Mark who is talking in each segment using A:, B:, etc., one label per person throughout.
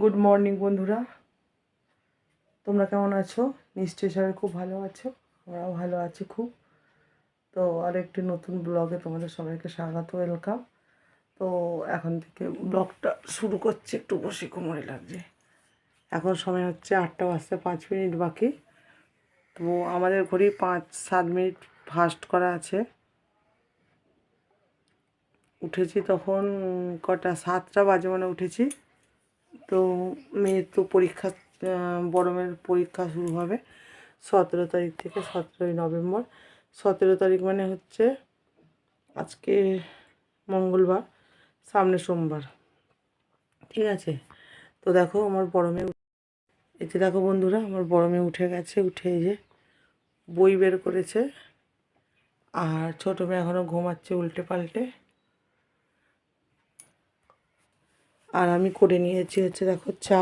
A: Good morning বন্ধুরা। তোমরা কেমন আছো? নিশ্চয়ই সবাই খুব ভালো আছো। আমরাও ভালো আছি খুব। তো আর একটি নতুন ব্লগে তোমাদের সবাইকে স্বাগত ওয়েলকাম তো এখন থেকে ব্লগটা শুরু করছে একটু বসে, কোমরে লাগছে। এখন সময় হচ্ছে আটটা বাজতে পাঁচ মিনিট বাকি। তো আমাদের ঘড়ি পাঁচ, সাত মিনিট ফাস্ট করা আছে। উঠেছি তখন কটা, সাতটা বাজে মানে উঠেছি। তো মেয়ের তো পরীক্ষা বড় মেয়ের পরীক্ষা শুরু হবে সতেরো তারিখ থেকে সতেরোই নভেম্বর। সতেরো তারিখ মানে হচ্ছে আজকে মঙ্গলবার, সামনে সোমবার। ঠিক আছে? তো দেখো আমার বড় মেয়ে এই যে দেখো বন্ধুরা, আমার বড় মেয়ে উঠে গেছে, উঠে যে বই বের করেছে। আর ছোটো মেয়ে এখনও ঘুমাচ্ছে উল্টে পাল্টে। আর আমি করে নিয়েছি হচ্ছে দেখো চা।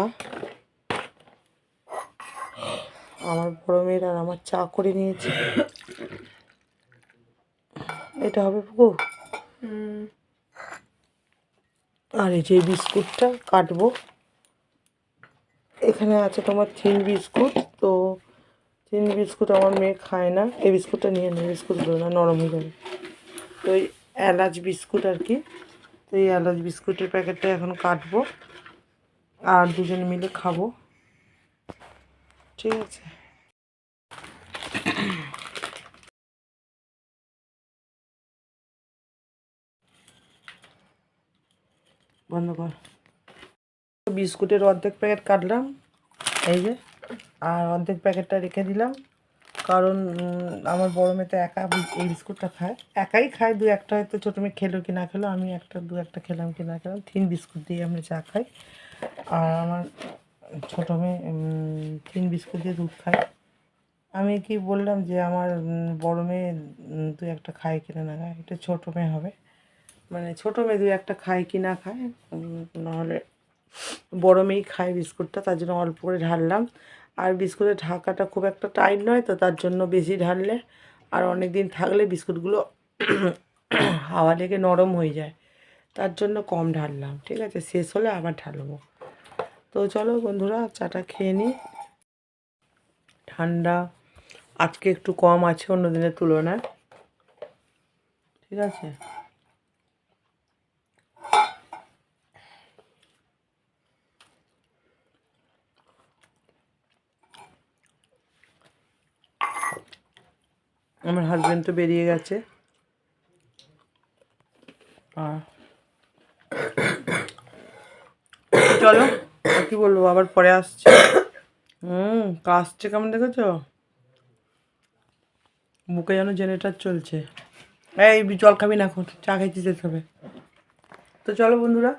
A: আমার বড় মেয়ের আর আমার চা করে নিয়েছি। এটা হবে পুকু। আর এই যে বিস্কুটটা কাটবো। এখানে আছে তোমার থিন বিস্কুট। তো থিন বিস্কুট আমার মেয়ে খায় না। এই বিস্কুটটা নিয়ে নেই বিস্কুটগুলো না নরম হয়ে যাবে। তো এই এলাচ বিস্কুট আর কি। তো এই এলাচ বিস্কুটের প্যাকেটটা এখন কাটবো আর দুজনে মিলে খাব। ঠিক আছে। বন্ধ কর। বিস্কুটের অর্ধেক প্যাকেট কাটলাম, এই যে, আর অর্ধেক প্যাকেটটা রেখে দিলাম। কারণ আমার বড় মেয়ে তো একা এই বিস্কুটটা খায়। একাই খায়, দু একটা হয়তো ছোটো মেয়ে খেলো কি না খেলো, আমি একটা, দু একটা খেলাম কি না খেলাম, তিন বিস্কুট দিয়ে আমরা চা খাই। আর আমার ছোটো মেয়ে থিন বিস্কুট দিয়ে দুধ খায়। আমি কি বললাম যে, আমার বড় মেয়ে দু একটা খায় কিনা না খায়, এটা ছোটো মেয়ে হবে। মানে ছোটো মেয়ে দু একটা খায় কি না খায় নাহলে বড় মেয়েই খায় বিস্কুটটা, তার জন্য অল্প করে ঢাললাম। আর বিস্কুটের ঢাকাটা খুব একটা টাইট নয় তো তার জন্য বেশি ঢাললে আর অনেক দিন থাকলে বিস্কুটগুলো হাওয়া লেগে নরম হয়ে যায়। তার জন্য কম ঢাললাম, ঠিক আছে? শেষ হলে আবার ঢালবো। তো চলো বন্ধুরা, চাটা খেয়ে নিই ঠান্ডা, আজকে একটু কম আছে অন্য দিনের তুলনায়। ঠিক আছে? আমার হাজব্যান্ড তো বেরিয়ে গেছে। চলো কি বলব, আবার পরে আসছে। হুম, কাশছে কেমন দেখেছ? বুকে যেন জেনারেটার চলছে। এই জল খাবি না এখন, চা খাইতে যেতে হবে তো চলো বন্ধুরা,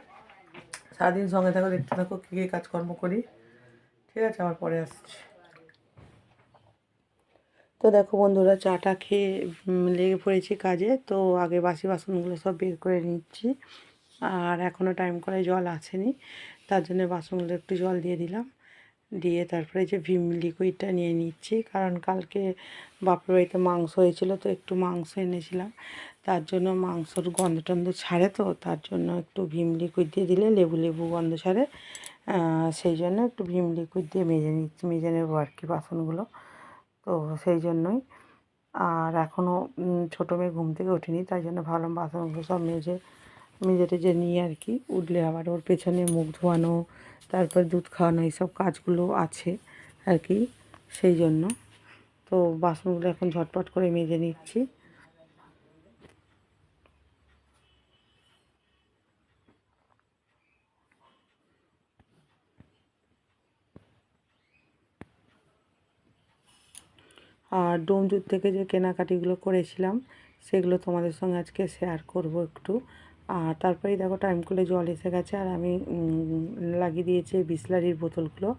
A: সারাদিন সঙ্গে থাকো, দেখতে থাকো, কী কী কাজকর্ম করি। ঠিক আছে, আবার পরে আসছি। তো দেখো বন্ধুরা, চাটা খেয়ে লেগে পড়েছি কাজে, তো আগে বাসি বাসনগুলো সব বের করে নিচ্ছি। আর এখনও টাইম করে জল আসেনি, তার জন্য বাসনগুলো একটু জল দিয়ে দিলাম। দিয়ে তারপরে যে ভিম লিকুইডটা নিয়ে নিচ্ছি, কারণ কালকে বাপের বাড়িতে মাংস হয়েছিল, তো একটু মাংস এনেছিলাম। তার জন্য মাংসর গন্ধ টন্ধ ছাড়ে তো, তার জন্য একটু ভিম লিকুইড দিয়ে দিলে লেবু লেবু গন্ধ ছাড়ে। সেই জন্য একটু ভিম লিকুইড দিয়ে মেজে নিচ্ছি, মেজে নেব আর কি বাসনগুলো। তো সেই জন্যই। আর এখনও ছোটো মেয়ে ঘুম থেকে ওঠেনি, তাই জন্য ভাবলাম বাসনগুলো সব মেজে মেজে টেজে নিয়ে আর কি, উঠলে আবার ওর পেছনে মুখ ধোয়ানো, তারপর দুধ খাওয়ানো, এইসব কাজগুলো আছে আর কি, সেই জন্য। তো বাসনগুলো এখন ঝটপট করে মেজে নিচ্ছি। আর ডোমজুর থেকে যে কেনাকাটিগুলো করেছিলাম, সেগুলো তোমাদের সঙ্গে আজকে শেয়ার করব একটু। আর তারপরেই দেখো টাইম করে জল এসে গেছে, আর আমি লাগিয়ে দিয়েছি বিসলারির বোতলগুলো।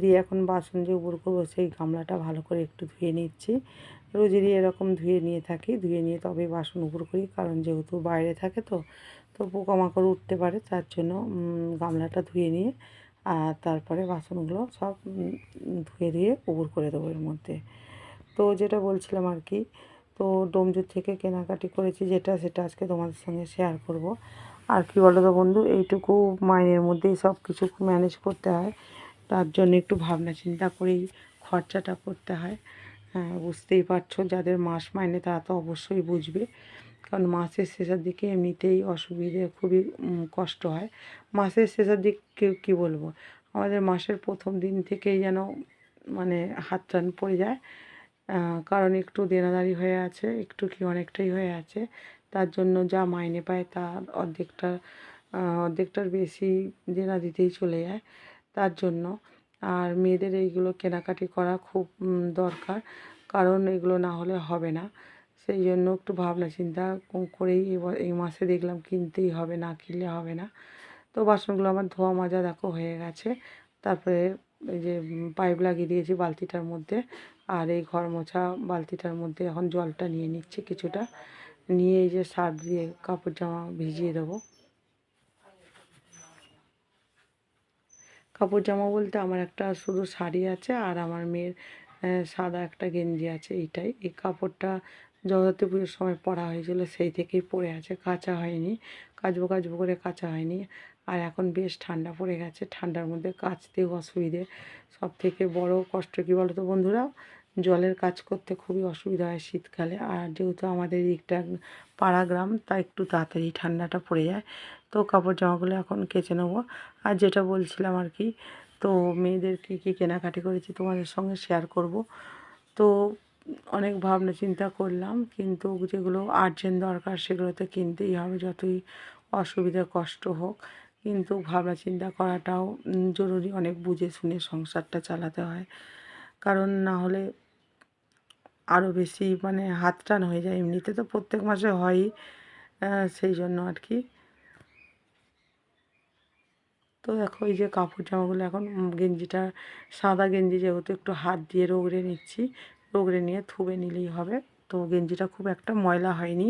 A: দিয়ে এখন বাসন যে উপর করব, সেই গামলাটা ভালো করে একটু ধুয়ে নিচ্ছি। রোজেরই এরকম ধুয়ে নিয়ে থাকি, ধুয়ে নিয়ে তবে বাসন উপর করি, কারণ যেহেতু বাইরে থাকে তো তো পোকামাকড় উঠতে পারে, তার জন্য গামলাটা ধুয়ে নিয়ে, আর তারপরে বাসনগুলো সব ধুয়ে ধুয়ে উপর করে দেবো এর মধ্যে। তো যেটা বলছিলাম আর কি, তো ডোমজুর থেকে কেনাকাটি করেছি যেটা, সেটা আজকে তোমাদের সঙ্গে শেয়ার করব। আর কি বলো তো বন্ধু, এইটুকু মাইনের মধ্যেই সব কিছু ম্যানেজ করতে হয়। তার জন্য একটু ভাবনা চিন্তা করেই খরচাটা করতে হয়। হ্যাঁ বুঝতেই পারছ, যাদের মাস মাইনে তারা তো অবশ্যই বুঝবে। কারণ মাসের শেষের দিকে এমনিতেই অসুবিধে খুবই কষ্ট হয়। মাসের শেষের দিকে কী বলব? আমাদের মাসের প্রথম দিন থেকেই যেন মানে হাত টান পড়ে যায়। কারণ একটু দেনাদারি হয়ে আছে, একটু কি অনেকটাই হয়ে আছে। তার জন্য যা মাইনে পায় তার অর্ধেকটা অর্ধেকটার বেশি দেনা দিতেই চলে যায় তার জন্য। আর মেয়েদের এইগুলো কেনাকাটি করা খুব দরকার, কারণ এগুলো না হলে হবে না। সেই জন্য একটু ভাবনা চিন্তা করেই এই মাসে দেখলাম কিনতেই হবে, না কিনলে হবে না। তো বাসনগুলো আমার ধোয়া মাজা দেখো হয়ে গেছে। তারপরে এই যে পাইপ লাগিয়ে দিয়েছি বালতিটার মধ্যে। আর এই ঘর মোছা বালতিটার মধ্যে এখন জলটা নিয়ে নিচ্ছি কিছুটা। নিয়ে এই যে সার্ফ দিয়ে কাপড় জামা ভিজিয়ে দেবো। কাপড় জামা বলতে আমার একটা শুধু শাড়ি আছে আর আমার মেয়ের সাদা একটা গেঞ্জি আছে এইটাই। এই কাপড়টা জগদ্ধাত্রী পুজোর সময় পরা হয়েছিল, সেই থেকেই পরে আছে, কাচা হয়নি। কাচবো কাচবো করে কাচা হয়নি। আর এখন বেশ ঠান্ডা পড়ে গেছে। ঠান্ডার মধ্যে কাচতেও অসুবিধে। সব থেকে বড় কষ্ট কী বলো তো বন্ধুরা? জলের কাজ করতে খুবই অসুবিধা হয় শীতকালে। আর যেহেতু আমাদের দিকটা পাড়া গ্রাম, তাই একটু তাড়াতাড়ি ঠান্ডাটা পড়ে যায়। তো কাপড় জামাগুলো এখন কেচে নেব। আর যেটা বলছিলাম আর কি, তো মেয়েদের কী কী কেনাকাটি করেছি তোমাদের সঙ্গে শেয়ার করব। তো অনেক ভাবনা চিন্তা করলাম, কিন্তু যেগুলো আর্জেন্ট দরকার সেগুলো তো কিনতেই হবে। যতই অসুবিধা কষ্ট হোক কিন্তু ভাবনা চিন্তা করাটাও জরুরি। অনেক বুঝে শুনে সংসারটা চালাতে হয়। কারণ না হলে আরও বেশি মানে হাত টান হয়ে যায়। এমনিতে তো প্রত্যেক মাসে হয়ই সেই জন্য আর কি তো দেখো, এই যে কাপড় জামাগুলো এখন গেঞ্জিটা, সাদা গেঞ্জি যেহেতু একটু হাত দিয়ে রগড়ে নিচ্ছি, রগড়ে নিয়ে থুবে নিলেই হবে। তো গেঞ্জিটা খুব একটা ময়লা হয়নি।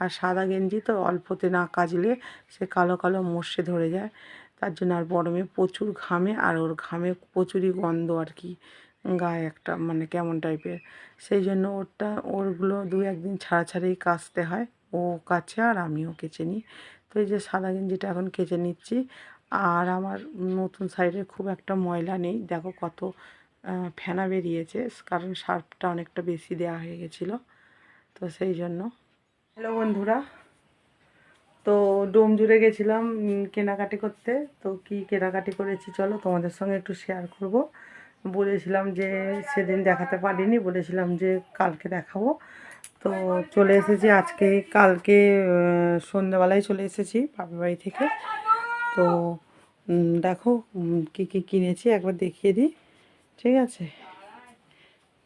A: আর সাদা গেঞ্জি তো অল্পতে না কাচলে সে কালো কালো মোর্শে ধরে যায়। তার জন্য আর বড় মেয়ে প্রচুর ঘামে, আর ওর ঘামে প্রচুরই গন্ধ আর কি, গায়ে একটা মানে কেমন টাইপের। সেই জন্য ওরটা, ওরগুলো দু একদিন ছাড়া ছাড়াই কাচতে হয়। ও কাছে আর আমিও কেচে নিই। তো এই যে সাদা গেঞ্জিটা এখন কেচে নিচ্ছি। আর আমার নতুন সাইডে খুব একটা ময়লা নেই। দেখো কত ফেনা বেরিয়েছে। কারণ সার্ফটা অনেকটা বেশি দেওয়া হয়ে গেছিল। তো সেই জন্য হ্যালো বন্ধুরা। তো ডোম জুড়ে গেছিলাম কেনাকাটি করতে। তো কি কেনাকাটি করেছি চলো তোমাদের সঙ্গে একটু শেয়ার করব। বলেছিলাম যে সেদিন দেখাতে পারিনি, বলেছিলাম যে কালকে দেখাবো। তো চলে এসেছি আজকে, কালকে সন্ধ্যেবেলায় চলে এসেছি বাপের বাড়ি থেকে। তো দেখো কি কি কিনেছি, একবার দেখিয়ে দিই, ঠিক আছে?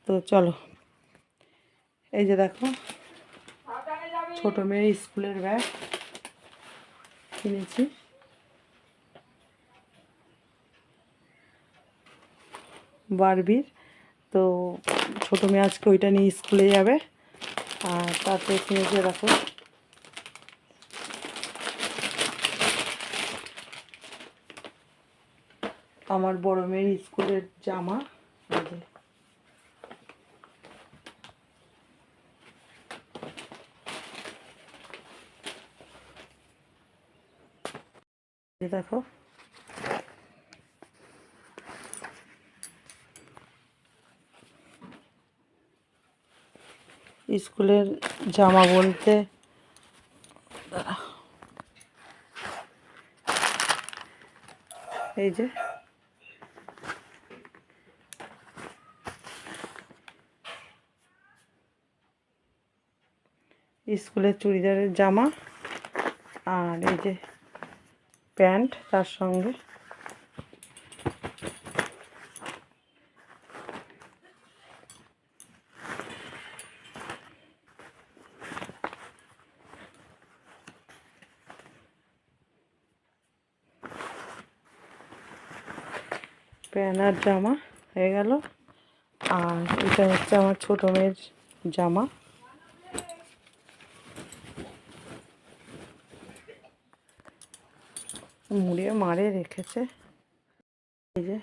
A: তো চলো, এই যে দেখো ছোট মেয়ের স্কুলের ব্যাগ কিনেছি। বারবির। তো ছোট মেয়ে আজকে ওইটা নিয়ে স্কুলে যাবে। আর তারপরে কিনেছে দেখো, আমার বড় মেয়ের স্কুলের জামা এই যে এই দেখো। স্কুলের জামা বলতে এই যে স্কুলের চুড়িদারের জামা আর এই যে প্যান্ট তার সঙ্গে। প্যান্ট আর জামা হয়ে গেল। আর এটা হচ্ছে আমার ছোটো মেয়ের জামা। রেখেছে। এই যে।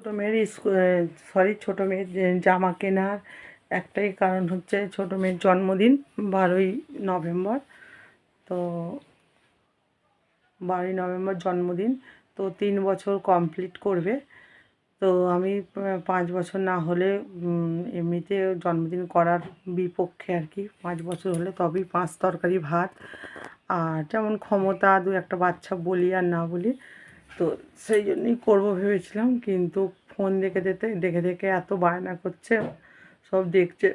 A: ছোট মেয়ের সরি ছোটো মেয়ের জামা কেনার একটাই কারণ হচ্ছে ছোটো মেয়ের জন্মদিন বারোই নভেম্বর। তো বারোই নভেম্বর জন্মদিন। তো তিন বছর কমপ্লিট করবে। তো আমি পাঁচ বছর না হলে এমনিতে জন্মদিন করার বিপক্ষে আর কি, পাঁচ বছর হলে তবেই পাঁচ তরকারি ভাত। আর যেমন ক্ষমতা, দু একটা বাচ্চা বলি আর না বলি, তো সেই জন্যই করব ভেবেছিলাম, কিন্তু ফোন দেখে দেখতে দেখে দেখে এত বায়না করছে, সব দেখছে,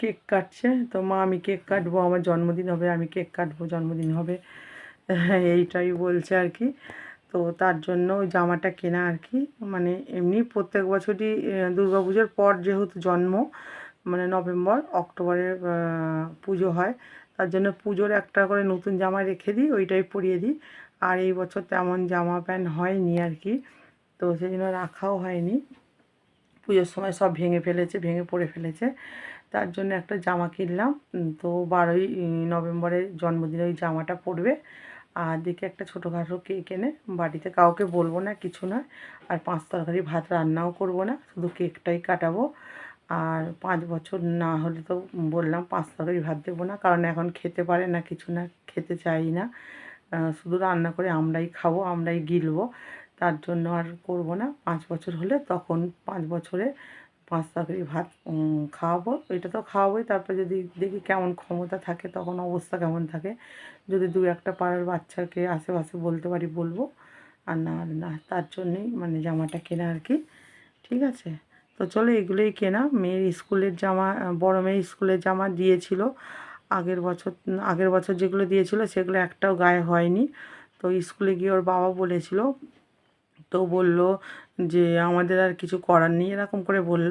A: কেক কাটছে। তো মা, আমি কেক কাটবো, আমার জন্মদিন হবে, আমি কেক কাটবো, জন্মদিন হবে, এইটাই বলছে আর কি। তো তার জন্য ওই জামাটা কেনা আর কি। মানে এমনি প্রত্যেক বছরই দুর্গা পুজোর পর যেহেতু জন্ম মানে নভেম্বর, অক্টোবরে পুজো হয়, তার জন্য পুজোর একটা করে নতুন জামা রেখে দিই, ওইটাই পরিয়ে দিই। আর এই বছর তেমন জামা প্যান্ট হয়নি আর কি, তো সেই জন্য রাখাও হয়নি। পুজোর সময় সব ভেঙে ফেলেছে, ভেঙে পড়ে ফেলেছে, তার জন্য একটা জামা কিনলাম। তো বারোই নভেম্বরের জন্মদিনে ওই জামাটা পরবে। আর দেখে একটা ছোটোখাটো কেক এনে বাড়িতে কাউকে বলব না, কিছু না। আর পাঁচ তরকারি ভাত রান্নাও করব না, শুধু কেকটাই কাটাবো। আর পাঁচ বছর না হলে তো বললাম পাঁচ তরকারি ভাত দেবো না, কারণ এখন খেতে পারে না, কিছু না, খেতে চাই না। শুধু রান্না করে আমরাই খাব, আমরাই গিলবো। তার জন্য আর করব না। পাঁচ বছর হলে তখন পাঁচ বছরে পাঁচ তরকারি ভাত খাওয়াবো। এটা তো খাওয়াবোই, তারপর যদি দেখি কেমন ক্ষমতা থাকে, তখন অবস্থা কেমন থাকে। যদি দু একটা পাড়ার বাচ্চাকে আশেপাশে বলতে পারি, বলব। আর না হলে না, তার জন্যই মানে জামাটা কেনা আর কি। ঠিক আছে? তো চলো এগুলোই কেনা। মেয়ের স্কুলের জামা, বড় মেয়ের স্কুলের জামা দিয়েছিল। আগের বছর আগের বছর যেগুলো দিয়েছিল, সেগুলো একটাও গায়ে হয়নি। তো স্কুলে গিয়ে ওর বাবা বলেছিল তো বলল যে আমাদের আর কিছু করার নেই, এরকম করে বলল।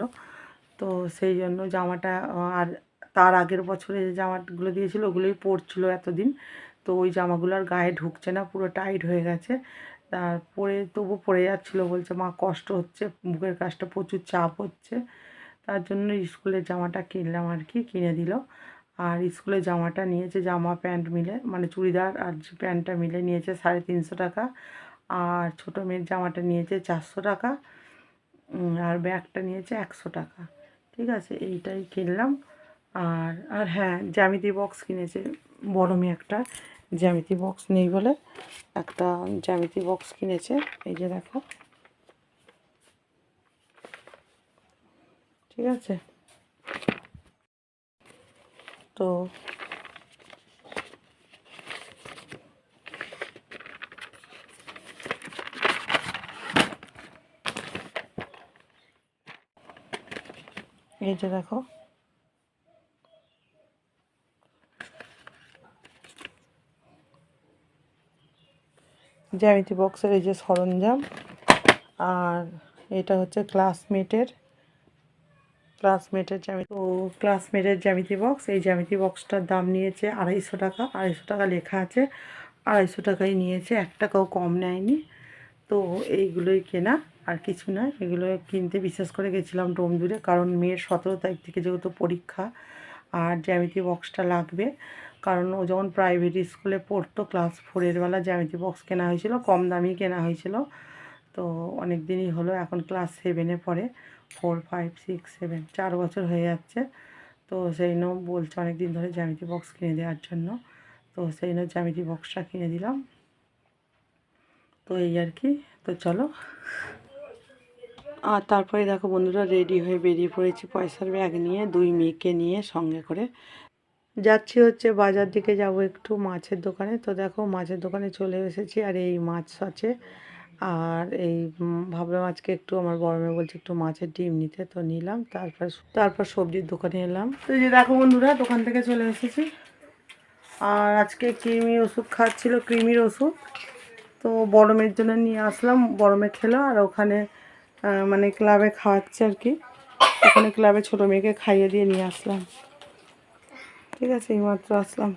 A: তো সেই জন্য জামাটা, আর তার আগের বছরে যে জামাগুলো দিয়েছিল ওগুলোই পরছিল এতদিন। তো ওই জামাগুলো আর গায়ে ঢুকছে না, পুরো টাইট হয়ে গেছে। তারপরে তবু পড়ে যাচ্ছিল, বলছে, মা, কষ্ট হচ্ছে বুকের কাজটা প্রচুর চাপ হচ্ছে। তার জন্য স্কুলের জামাটা কিনলাম আর কি, কিনে দিল। আর স্কুলের জামাটা নিয়েছে জামা প্যান্ট মিলে মানে চুড়িদার আর প্যান্টটা মিলে নিয়েছে সাড়ে তিনশো টাকা। আর ছোটো মেয়ের জামাটা নিয়েছে চারশো টাকা আর ব্যাগটা নিয়েছে একশো টাকা। ঠিক আছে, এইটাই কিনলাম। আর আর হ্যাঁ জ্যামিতি বক্স কিনেছে, বড় মেয়ে একটা জ্যামিতি বক্স নেই বলে একটা জ্যামিতি বক্স কিনেছে, এই যে দেখো। ঠিক আছে? তো এই যে দেখো। জ্যামিতি বক্সের এই যে সরঞ্জাম, আর এটা হচ্ছে ক্লাসমেটের ক্লাসমেটের জ্যামিতি। তো ক্লাসমেটের জ্যামিতি বক্স, এই জ্যামিতি বক্সটার দাম নিয়েছে আড়াইশো টাকা। আড়াইশো টাকা লেখা আছে, আড়াইশো টাকাই নিয়েছে এক টাকাও কম নেয়নি। তো এইগুলোই কেনা। আর কিছু না এগুলো কিনতে বিশেষ করে গেছিলাম ডোমজুড়ে কারণ মেয়ের সতেরো তারিখ থেকে যেহেতু পরীক্ষা আর জ্যামিতি বক্সটা লাগবে, কারণ ও যখন প্রাইভেট স্কুলে পড়তো ক্লাস ফোরের বেলা জ্যামিতি বক্স কেনা হয়েছিল, কম দামেই কেনা হয়েছিল। তো অনেক দিনই হলো, এখন ক্লাস সেভেনে পড়ে ফোর ফাইভ সিক্স সেভেন চার বছর হয়ে যাচ্ছে। তো সেই জন্য বলছে অনেক দিন ধরে জ্যামিতি বক্স কিনে দেওয়ার জন্য। তো সেই জন্য জ্যামিতি বক্সটা কিনে দিলাম। তো এই আর কি। তো চলো। আর তারপরে দেখো বন্ধুরা রেডি হয়ে বেরিয়ে পড়েছি পয়সার ব্যাগ নিয়ে, দুই মেয়েকে নিয়ে সঙ্গে করে। যাচ্ছি হচ্ছে বাজার দিকে, যাব একটু মাছের দোকানে। তো দেখো মাছের দোকানে চলে এসেছি আর এই মাছ আছে। আর এই ভাবলাম আজকে একটু আমার মেয়ে বলছে একটু মাছের ডিম নিতে, তো নিলাম। তারপর তারপর সবজির দোকানে এলাম। তো এই যে দেখো বন্ধুরা, দোকান থেকে চলে এসেছি। আর আজকে কৃমি ওষুধ খাচ্ছিল কৃমির ওষুধ। তো বড় মেয়ের জন্য নিয়ে আসলাম, বড় মেয়ে খেলো। আর ওখানে মানে ক্লাবে খাওয়াচ্ছে আর কি। ওখানে ক্লাবে ছোটো মেয়েকে খাইয়ে দিয়ে নিয়ে আসলাম। ঠিক আছে এইমাত্র আসলাম।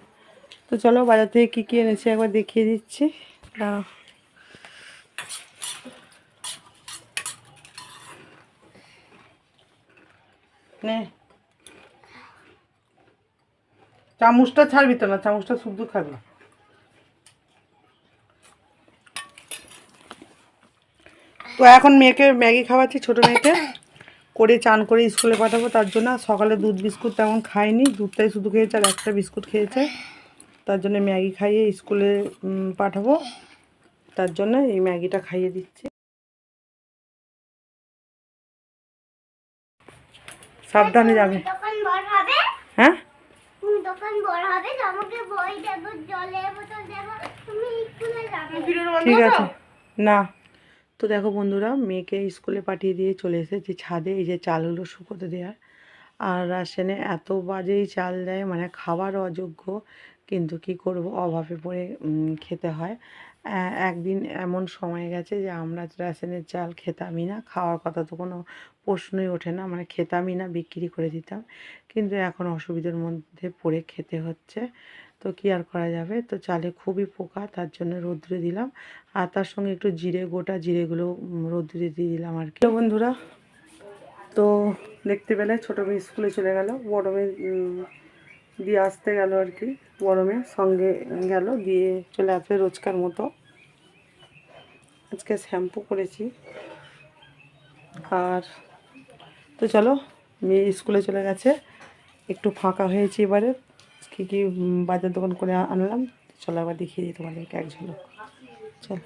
A: তো চলো বাজার থেকে কী কী এনেছি একবার দেখিয়ে দিচ্ছি। দাঁড়াও। নে। চামচটা ছাড়বি তো না, চামচটা শুদ্ধ খাবি তো এখন মেয়েকে ম্যাগি খাওয়াচ্ছি ছোটো মেয়েকে। করে চান করে স্কুলে পাঠাবো তার জন্য সকালে দুধ বিস্কুট তেমন খায়নি দুধটাই শুধু খেয়েছে আর একটা বিস্কুট খেয়েছে। তার জন্য ম্যাগি খাইয়ে স্কুলে পাঠাবো। তার জন্য এই ম্যাগিটা খাইয়ে দিচ্ছি। সাবধানে যাবে।
B: দোকান বড় হবে?
A: হ্যাঁ?
B: উম, দোকান বড় হবে? তোমাকে বই দেবো জলের বোতল দেবো। তুমি স্কুলে যাবে।
A: ঠিক আছে। না। তো দেখো বন্ধুরা, মেয়েকে স্কুলে পাঠিয়ে দিয়ে চলে এসেছি ছাদে, এই যে চালগুলো শুকোতে দেওয়ার। আর রাশনে এত বাজেই চাল দেয় মানে খাবার অযোগ্য, কিন্তু কি করব, অভাবে পড়ে খেতে হয়। একদিন এমন সময় গেছে যে আমরা রেশনের চাল খেতামই না, খাওয়ার কথা তো কোনো প্রশ্নই ওঠে না মানে খেতামই না, বিক্রি করে দিতাম। কিন্তু এখন অসুবিধার মধ্যে পড়ে খেতে হচ্ছে। তো কি আর করা যাবে? তো চালে খুবই পোকা, তার জন্য রোদ্রে দিলাম। আর তার সঙ্গে একটু জিরে, গোটা জিরেগুলো রোদ্রে দিয়ে দিলাম আর কি। বন্ধুরা, তো দেখতে পেলে ছোটো মেয়ে স্কুলে চলে গেল। বড় মেয়ে দিয়ে আসতে গেল আর কি। বড় মেয়ে সঙ্গে গেল, দিয়ে চলে আসবে রোজকার মতো। আজকে শ্যাম্পু করেছি। আর তো চলো, মেয়ে স্কুলে চলে গেছে। একটু ফাঁকা হয়েছে এবারে। কী কী বাজার দোকান করে আনলাম। চলো আবার দেখিয়ে দিই তোমাদেরকে এক ঝলক চলো।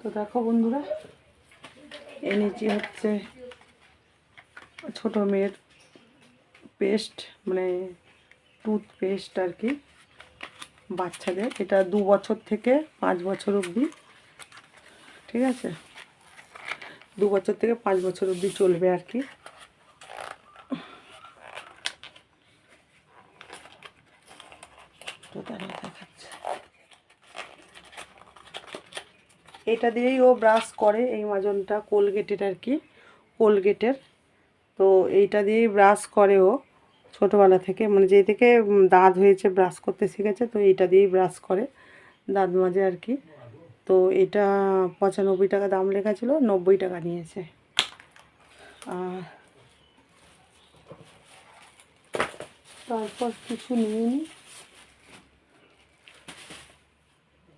A: তো দেখো বন্ধুরা, এ এনেছি হচ্ছে ছোট মেয়ের পেস্ট মানে টুথপেস্ট আর কি, বাচ্চাদের। এটা দু বছর থেকে পাঁচ বছর অবধি। ঠিক আছে? দু বছর থেকে পাঁচ বছর অবধি চলবে আর কি। এটা দিয়েই ও ব্রাশ করে এই মাজনটা কোলগেটের আর কি কোলগেটের তো এইটা দিয়েই ব্রাশ করে ও ছোটোবেলা থেকে। মানে যেই থেকে দাঁত হয়েছে ব্রাশ করতে শিখেছে, তো এইটা দিয়েই ব্রাশ করে দাঁত মাজে আর কি। তো এটা পঁচানব্বই টাকা দাম লেখা ছিল, নব্বই টাকা নিয়েছে। আর তারপর কিছু নিইনি।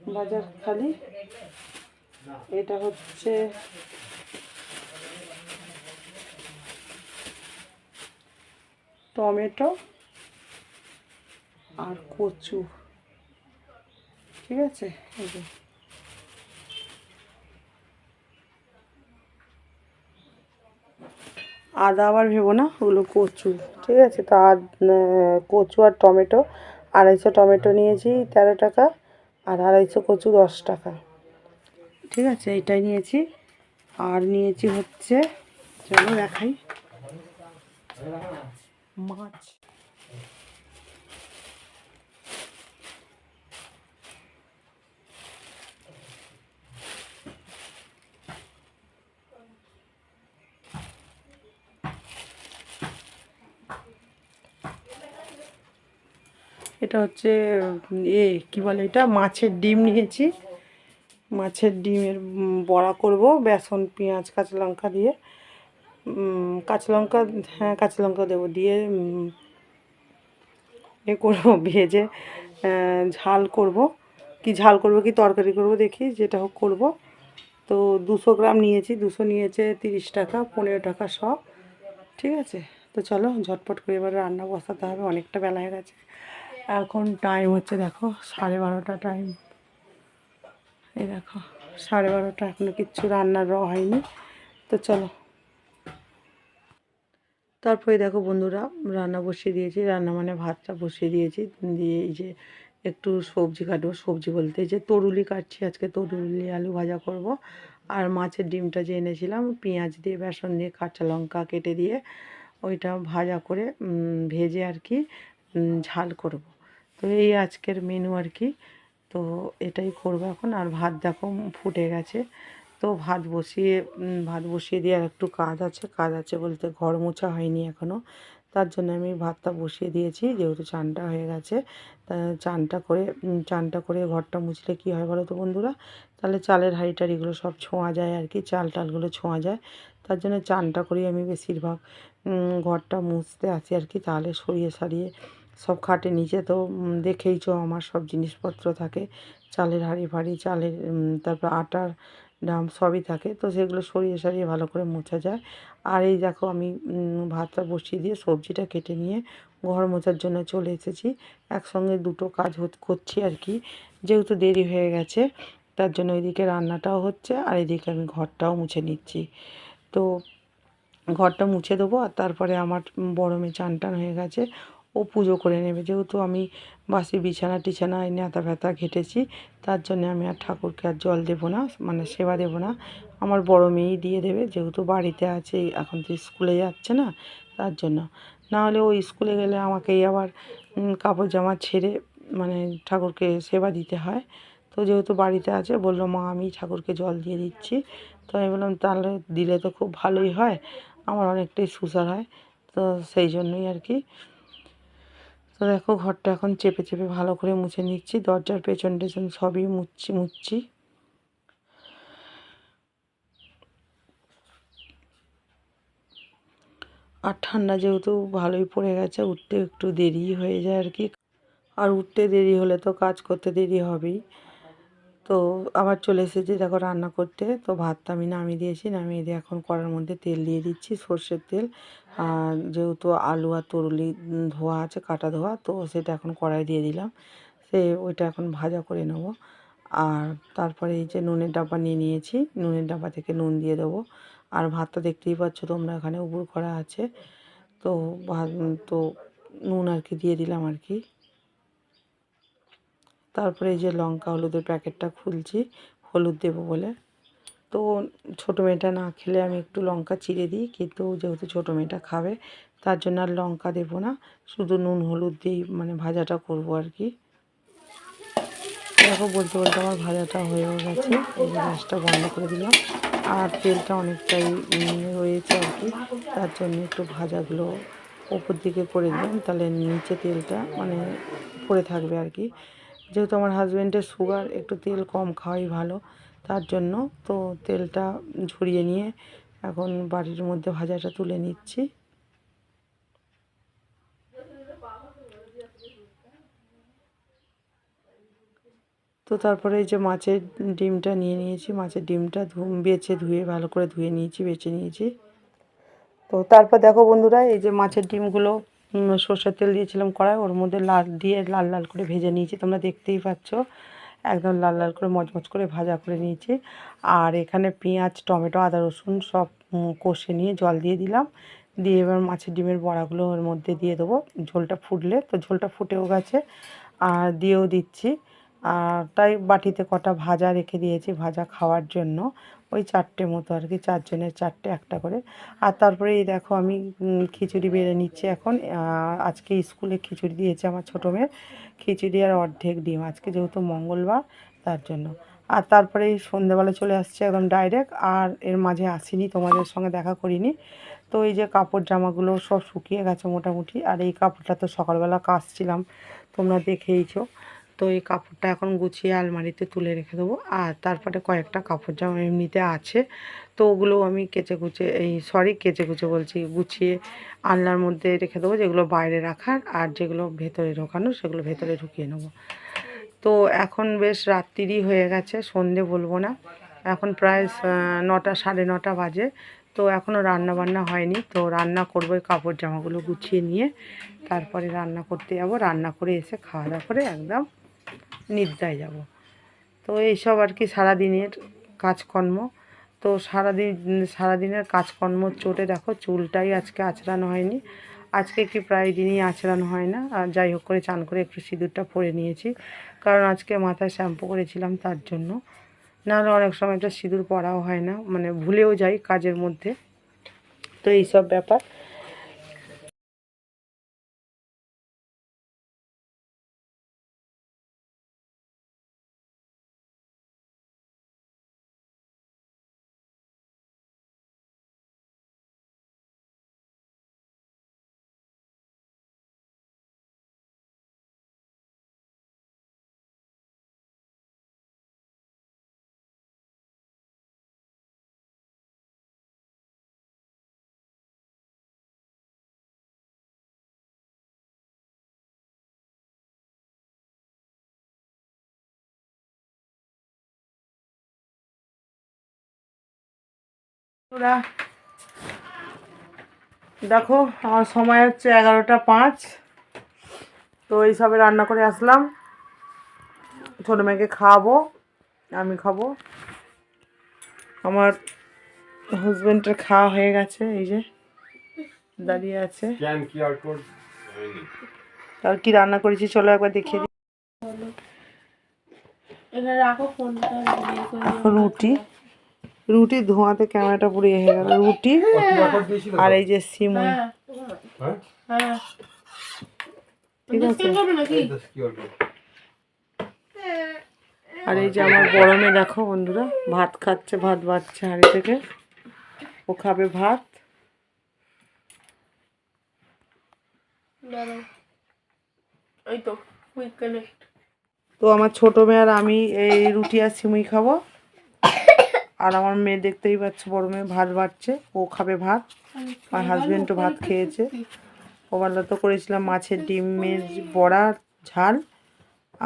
A: বাজার খালি। এটা হচ্ছে টমেটো আর কচু। ঠিক আছে? এই আদা আবার ভেবো না, ওগুলো কচু, ঠিক আছে? তো কচু আর টমেটো, আড়াইশো টমেটো নিয়েছি তেরো টাকা আর আড়াইশো কচু দশ টাকা, ঠিক আছে? এটাই নিয়েছি। আর নিয়েছি হচ্ছে, চলো দেখাই। মাছ। এটা হচ্ছে, এ, কি বলে এটা? মাছের ডিম নিয়েছি। মাছের ডিমের বড়া করব, বেসন, পেঁয়াজ, কাঁচা লঙ্কা দিয়ে। কাঁচা লঙ্কা হ্যাঁ কাঁচা লঙ্কা দেবো দিয়ে এ করব, ভেজে ঝাল করব। কি ঝাল করব, কি তরকারি করব দেখি, যেটা হোক করব। তো দুশো গ্রাম নিয়েছি, দুশো নিয়েছে তিরিশ টাকা, পনেরো টাকা সব ঠিক আছে? তো চলো, ঝটপট করে এবার রান্না বসাতে হবে, অনেকটা বেলা হয়ে গেছে। এখন টাইম হচ্ছে দেখো, সাড়ে বারোটা টাইম এই দেখো, সাড়ে বারোটা এখনও কিচ্ছু রান্নার র হয়নি। তো চলো। তারপরে দেখো বন্ধুরা, রান্না বসিয়ে দিয়েছি। রান্না মানে ভাতটা বসিয়ে দিয়েছি। দিয়ে এই যে একটু সবজি কাটবো। সবজি বলতে যে তরুলি কাটছি, আজকে তরুলি আলু ভাজা করব। আর মাছের ডিমটা যে এনেছিলাম, পেঁয়াজ দিয়ে, বেসন দিয়ে, কাঁচা লঙ্কা কেটে দিয়ে, ওইটা ভাজা করে ভেজে আর কি ঝাল করব। তো এই আজকের মেনু আর কি। তো এটাই করব এখন। আর ভাত দেখো ফুটে গেছে। তো ভাত বসিয়ে ভাত বসিয়ে দিয়ে আর একটু কাজ আছে। কাজ আছে বলতে ঘর মোছা হয়নি এখনও তার জন্য আমি ভাতটা বসিয়ে দিয়েছি, যেহেতু চানটা হয়ে গেছে। তা চানটা করে চানটা করে ঘরটা মুছলে কী হয় বলো তো বন্ধুরা? তাহলে চালের হাঁড়ি টাড়িগুলো সব ছোঁয়া যায় আর কি, চাল টালগুলো ছোঁয়া যায়। তার জন্য চানটা করেই আমি বেশিরভাগ। ঘরটা মুছতে আসি আর কি, তাহলে সরিয়ে সারিয়ে সব খাটে নিচে তো দেখেইছো আমার সব জিনিসপত্র থাকে। চালের হাঁড়ি ফাড়ি, চালের তারপর আটার ডাম সবই থাকে। তো সেগুলো সরিয়ে সরিয়ে ভালো করে মোছা যায়। আর এই দেখো আমি ভাতটা বসিয়ে দিয়ে সবজিটা কেটে নিয়ে ঘর মোছার জন্য চলে এসেছি। একসঙ্গে দুটো কাজ করছি আর কি। যেহেতু দেরি হয়ে গেছে, তার জন্য এদিকে রান্নাটাও হচ্ছে আর এদিকে আমি ঘরটাও মুছে নিচ্ছি। তো ঘরটা মুছে দেবো আর তারপরে আমার বড় মেয়ে চান টান হয়ে গেছে। ও পুজো করে নেবে। যেহেতু আমি বাসি বিছানা টিছানা নেতা ফেতা ঘেটেছি, তার জন্য আমি আর ঠাকুরকে আর জল দেবো না মানে সেবা দেবো না। আমার বড় মেয়েই দিয়ে দেবে, যেহেতু বাড়িতে আছে, এখন তো স্কুলে যাচ্ছে না, তার জন্য। না হলে ও স্কুলে গেলে আমাকেই আবার কাপড় জামা ছেড়ে মানে ঠাকুরকে সেবা দিতে হয়। তো যেহেতু বাড়িতে আছে, বলল, মা, আমি ঠাকুরকে জল দিয়ে দিচ্ছি। তো আমি বললাম, তাহলে দিলে তো খুব ভালোই হয়, আমার অনেকটাই সুসার হয়। তো সেই জন্যই আর কি। তো দেখো, ঘরটা এখন চেপে চেপে ভালো করে মুছে নিচ্ছি। দরজার পেছন টেছন সবই মুচ্ছি মুচ্ছি। আর ঠান্ডা যেহেতু ভালোই পড়ে গেছে, উঠতে একটু দেরি হয়ে যায় আর কি। আর উঠতে দেরি হলে তো কাজ করতে দেরি হবেই। তো আবার চলে এসেছি দেখো রান্না করতে। তো ভাতটা আমি নামিয়ে দিয়েছি, নামিয়ে দিয়ে এখন কড়ার মধ্যে তেল দিয়ে দিচ্ছি, সর্ষের তেল। আর যেহেতু আলু আর তরুলি ধোয়া আছে, কাটা ধোয়া, তো সেটা এখন কড়াই দিয়ে দিলাম। সে ওইটা এখন ভাজা করে নেব। আর তারপরে এই যে নুনের ডাব্বা নিয়ে নিয়েছি, নুনের ডাব্বা থেকে নুন দিয়ে দেবো। আর ভাতটা দেখতেই পাচ্ছ তোমরা এখানে উবুর করা আছে। তো ভাত, তো নুন আর কি দিয়ে দিলাম আর কি। তারপরে এই যে লঙ্কা, হলুদের প্যাকেটটা খুলছি, হলুদ দেবো বলে। তো ছোটো মেয়েটা না খেলে আমি একটু লঙ্কা চিড়ে দিই, কিন্তু যেহেতু ছোটো মেয়েটা খাবে, তার জন্য আর লঙ্কা দেবো না, শুধু নুন, হলুদ দিয়েই মানে ভাজাটা করব আর কি। দেখো বলতে বলতে আমার ভাজাটা হয়েও গেছে, এই গ্যাসটা বন্ধ করে দিলাম, আর তেলটা অনেকটাই রয়েছে আর কি, তার জন্য একটু ভাজাগুলো ওপর দিকে করে দিলাম, তাহলে নিচে তেলটা মানে পড়ে থাকবে আর কি। যেহেতু আমার হাজব্যান্ডের সুগার একটু তেল কম খাওয়াই ভালো, তার জন্য তো তেলটা ঝরিয়ে নিয়ে এখন বাড়ির মধ্যে ভাজাটা তুলে নিচ্ছি। তো তারপরে এই যে মাছের ডিমটা নিয়ে নিয়েছি, মাছের ডিমটা বেছে ধুয়ে, ভালো করে ধুয়ে নিয়েছি, বেছে নিয়েছি। তো তারপর দেখো বন্ধুরা, এই যে মাছের ডিমগুলো সর্ষের তেল দিয়েছিলাম কড়াই, ওর মধ্যে লাল দিয়ে লাল লাল করে ভেজে নিয়েছি। তোমরা দেখতেই পাচ্ছ, একদম লাল লাল করে মচমচ করে ভাজা করে নিয়েছি। আর এখানে পেঁয়াজ, টমেটো, আদা, রসুন সব কষে নিয়ে জল দিয়ে দিলাম। দিয়ে এবার মাছের ডিমের বড়াগুলো ওর মধ্যে দিয়ে দেবো। ঝোলটা ফুটলে, তো ঝোলটা ফুটেও গেছে। আর দিয়েও দিচ্ছি। তাই বাটিতে কটা ভাজা রেখে দিয়েছি, ভাজা খাওয়ার জন্য। ওই চারটে মতো আর কি, চারজনের চারটে একটা করে। আর তারপরে এই দেখো আমি খিচুড়ি বেড়ে নিচ্ছি এখন। আজকে স্কুলে খিচুড়ি দিয়েছে আমার ছোটো মেয়ের খিচুড়ি আর অর্ধেক ডিম, আজকে যেহেতু মঙ্গলবার, তার জন্য। আর তারপরে এই সন্ধেবেলা চলে আসছে একদম ডাইরেক্ট আর এর মাঝে আসিনি, তোমাদের সঙ্গে দেখা করিনি। তো এই যে কাপড় জামাগুলো সব শুকিয়ে গেছে মোটামুটি, আর এই কাপড়টা তো সকালবেলা কাচছিলাম, তোমরা দেখেইছো। তো এই কাপড়টা এখন গুছিয়ে আলমারিতে তুলে রেখে দেবো। আর তারপরে কয়েকটা কাপড় জামা এমনিতে আছে, তো ওগুলো আমি কেচে কুচে এই সরি কেচে কুচে বলছি, গুছিয়ে আলনার মধ্যে রেখে দেবো, যেগুলো বাইরে রাখার আর যেগুলো ভেতরে ঢোকানো, সেগুলো ভেতরে ঢুকিয়ে নেব। তো এখন বেশ রাত্রিরই হয়ে গেছে, সন্ধে বলব না। এখন প্রায় নটা, সাড়ে নটা বাজে, তো এখনও রান্না বান্না হয়নি। তো রান্না করব কাপড় জামাগুলো গুছিয়ে নিয়ে, তারপরে রান্না করতে যাব। রান্না করে এসে খাওয়া দাওয়া করে একদম নিদ্রায় যাব। তো এইসব আর কি সারাদিনের কাজকর্ম। তো সারাদিন, সারাদিনের কাজকর্ম চোটে দেখো, চুলটাই আজকে আঁচড়ানো হয়নি। আজকে কি প্রায় দিনই আঁচড়ানো হয় না। আর যাই হোক করে চান করে একটু সিঁদুরটা পরে নিয়েছি। কারণ আজকে মাথায় শ্যাম্পু করেছিলাম তার জন্য। নাহলে অনেক সময় একটা সিঁদুর পরাও হয় না। মানে ভুলেও যাই কাজের মধ্যে। তো এইসব ব্যাপার। ওরা দেখো আমার সময় হচ্ছে এগারোটা পাঁচ। তো এইসবে রান্না করে আসলাম। ছোটো মেয়েকে খাওয়াবো আমি খাব। আমার হাজব্যান্ডের খাওয়া হয়ে গেছে এই যে দাঁড়িয়ে আছে। আর কি রান্না করেছি চলো একবার দেখিয়ে দিই। রুটি রুটি ধোঁয়াতে ক্যামেরাটা পুরো হয়ে গেল রুটি আর এই যে সিমুই।
C: হ্যাঁ?
A: ঠিক আছে। আর এই যে আমার গরমে দেখো বন্ধুরা ভাত খাচ্ছে ভাত বাচ্ছে হাঁড়ি থেকে। ও খাবে ভাত।
C: এই তো
A: তো আমার ছোট মেয়ে আর আমি এই রুটি আর সিমুই খাব। আর আমার মেয়ে দেখতেই পাচ্ছে বড় মেয়ে ভাত বাড়ছে ও খাবে ভাত আমার হাজবেন্ডও ভাত খেয়েছে। ওবেলা তো করেছিলাম মাছের ডিমের বড়া ঝাল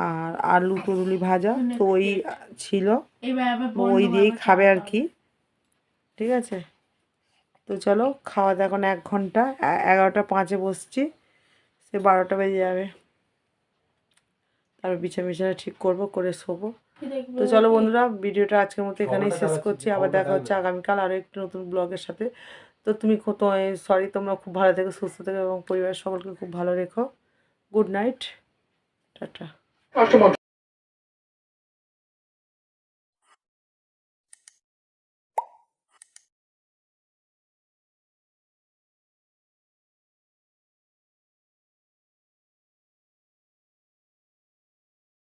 A: আর আলু টুরুলি ভাজা। তো ওই ছিল। ওই দিয়েই খাবে আর কি। ঠিক আছে? তো চলো খাওয়া দাওয়া এখন এক ঘণ্টা এগারোটা পাঁচে বসছি সে বারোটা বেজে যাবে। তারপর বিছানা বিছানা ঠিক করব করে শোবো। তো চলো বন্ধুরা ভিডিওটা আজকের মতো এখানেই শেষ করছি। আবার দেখা হচ্ছে আগামীকাল আরও একটি নতুন ব্লগের সাথে। তো তুমি সরি তোমরা খুব ভালো থেকো সুস্থ থেকো এবং পরিবারের সকলকে খুব ভালো রেখো। Good night tata.